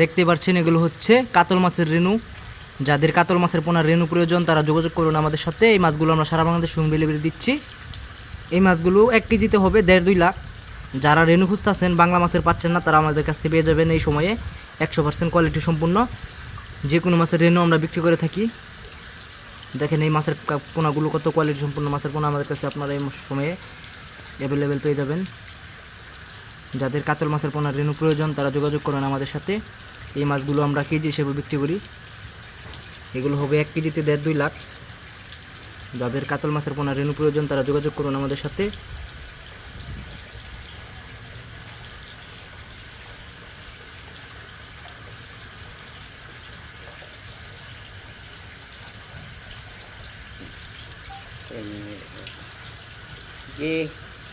দেখতে পাচ্ছেন এগুলো হচ্ছে কাতল মাছের রেণু। যাদের কাতল মাছের পোনার রেণু প্রয়োজন, তারা যোগাযোগ করুন আমাদের সাথে। এই মাছগুলো আমরা সারা বাংলাদেশ হোম ডেলিভারি দিচ্ছি। এই মাছগুলো এক কেজিতে হবে দেড় দুই লাখ। যারা রেণু খুঁজতেছেন, বাংলা মাছের পাচ্ছেন না, তারা আমাদের কাছে পেয়ে যাবেন এই সময়ে একশো পার্সেন্ট কোয়ালিটি সম্পূর্ণ। যে কোনো মাছের রেণু আমরা বিক্রি করে থাকি। দেখেন এই মাছের পোনাগুলো কত কোয়ালিটি সম্পূর্ণ মাছের পোনা আমাদের কাছে আপনারা এই সময়ে অ্যাভেলেবেল পেয়ে যাবেন। যাদের কাতল মাছের পোনার রেণু প্রয়োজন তারা যোগাযোগ করুন আমাদের সাথে এই মাছগুলো আমরা কেজি হিসেবে বিক্রি করি এগুলো হবে এক কেজিতে দেড় দুই লাখ যাদের কাতল মাছের পোনার রেণু প্রয়োজন তারা যোগাযোগ করুন আমাদের সাথে যে